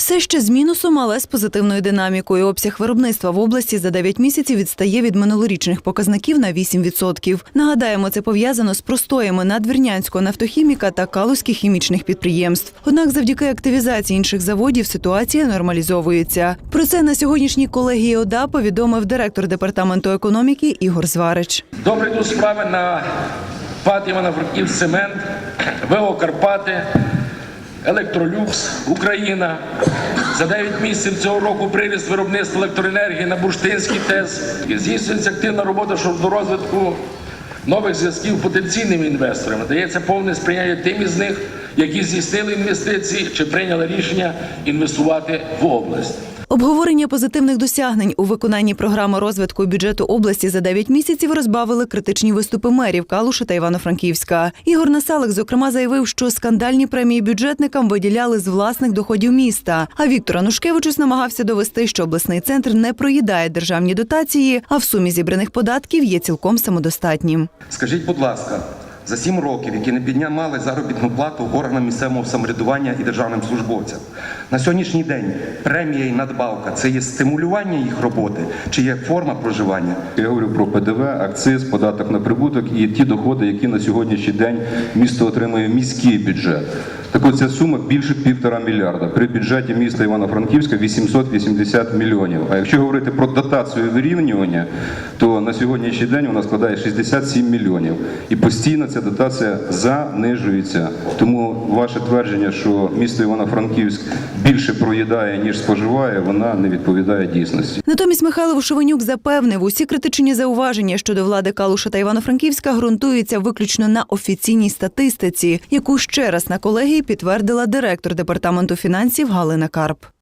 Все ще з мінусом, але з позитивною динамікою. Обсяг виробництва в області за 9 місяців відстає від минулорічних показників на 8%. Нагадаємо, це пов'язано з простоями надвірнянського нафтохіміка та калузьких хімічних підприємств. Однак, завдяки активізації інших заводів ситуація нормалізовується. Про це на сьогоднішній колегії ОДА повідомив директор департаменту економіки Ігор Зварич. Добре йдуть справи на ПАТ Івано-Франків Цемент, ВО Карпати, Електролюкс, Україна. За 9 місяців цього року приріст виробництва електроенергії на Бурштинський ТЕС. Здійснюється активна робота щодо розвитку нових зв'язків потенційними інвесторами. Дається повне сприяння тим із них, які здійснили інвестиції чи прийняли рішення інвестувати в область. Обговорення позитивних досягнень у виконанні програми розвитку бюджету області за 9 місяців розбавили критичні виступи мерів Калуша та Івано-Франківська. Ігор Насалик, зокрема, заявив, що скандальні премії бюджетникам виділяли з власних доходів міста. А Віктор Анушкевичус намагався довести, що обласний центр не проїдає державні дотації, а в сумі зібраних податків є цілком самодостатнім. Скажіть, будь ласка, за сім років, які не піднімали заробітну плату органам місцевого самоврядування і державним службовцям, на сьогоднішній день премія і надбавка це є стимулювання їх роботи чи є форма проживання? Я говорю про ПДВ, акциз, податок на прибуток і ті доходи, які на сьогоднішній день місто отримує міський бюджет. Так от ця сума більше півтора мільярда. При бюджеті міста Івано-Франківська 880 мільйонів. А якщо говорити про дотацію вирівнювання, то на сьогоднішній день вона складає 67 мільйонів. І постійно ця дотація занижується. Тому ваше твердження, що місто Івано-Франківськ більше проїдає, ніж споживає, вона не відповідає дійсності. Натомість Михайло Вишовенюк запевнив, усі критичні зауваження щодо влади Калуша та Івано-Франківська ґрунтуються виключно на офіційній статистиці, яку ще раз на колегії підтвердила директор департаменту фінансів Галина Карп.